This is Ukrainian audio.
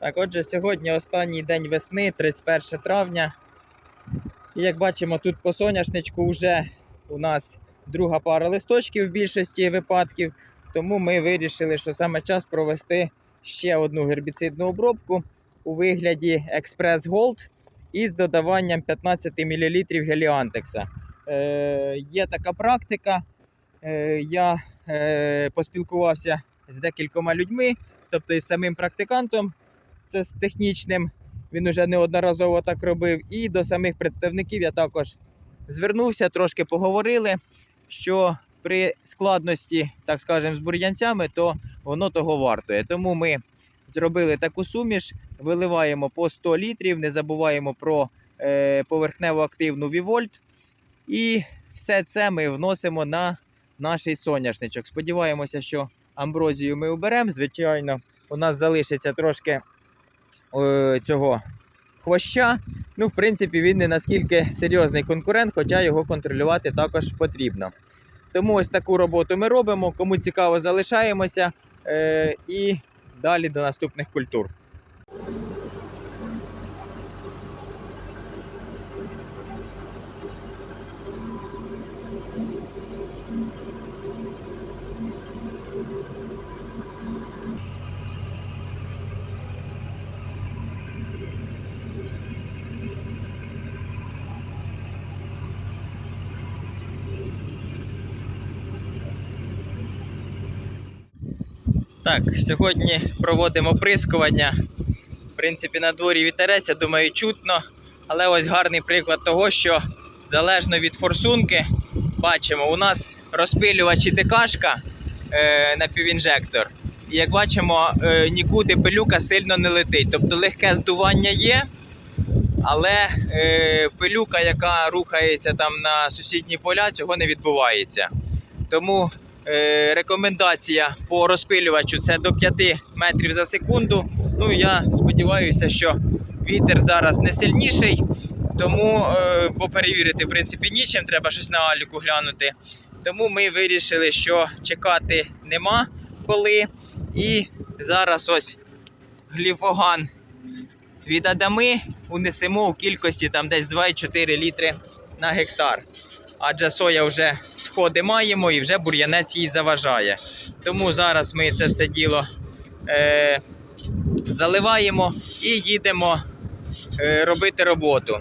Так, отже, сьогодні останній день весни, 31 травня. І як бачимо, тут по соняшничку вже у нас друга пара листочків в більшості випадків. Тому ми вирішили, що саме час провести ще одну гербіцидну обробку у вигляді Express Gold із додаванням 15 мл геліантекса. Е, є така практика. Е, я е, поспілкувався з декількома людьми, тобто із самим практикантом, це з технічним. Він уже неодноразово так робив. І до самих представників я також звернувся, трошки поговорили, що при складності, так скажемо, з бур'янцями, то воно того вартує. Тому ми зробили таку суміш, виливаємо по 100 літрів, не забуваємо про е, поверхнево активну Вівольт. І все це ми вносимо на наш соняшничок. Сподіваємося, що амброзію ми оберемо. Звичайно, у нас залишиться трошки цього хвоща. Ну, в принципі, він не наскільки серйозний конкурент, хоча його контролювати також потрібно. Тому ось таку роботу ми робимо. Кому цікаво, залишаємося е, і далі до наступних культур. Так, сьогодні проводимо оприскування. В принципі, на дворі вітерець, я думаю, чутно. Але ось гарний приклад того, що залежно від форсунки, бачимо, у нас розпилювач і ТКшка е, на півінжектор. І як бачимо, е, нікуди пилюка сильно не летить. Тобто легке здування є, але е, пилюка, яка рухається там на сусідні поля, цього не відбувається. Тому рекомендація по розпилювачу це до 5 метрів за секунду. Ну я сподіваюся, що вітер зараз не сильніший, тому е, бо перевірити в принципі нічим, треба щось на аліку глянути. Тому ми вирішили, що чекати нема коли. І зараз ось гліфоган від Адами унесемо у кількості там десь 2,4 літри на гектар адже соя вже сходи маємо і вже бур'янець їй заважає. Тому зараз ми це все діло е, заливаємо і їдемо е, робити роботу.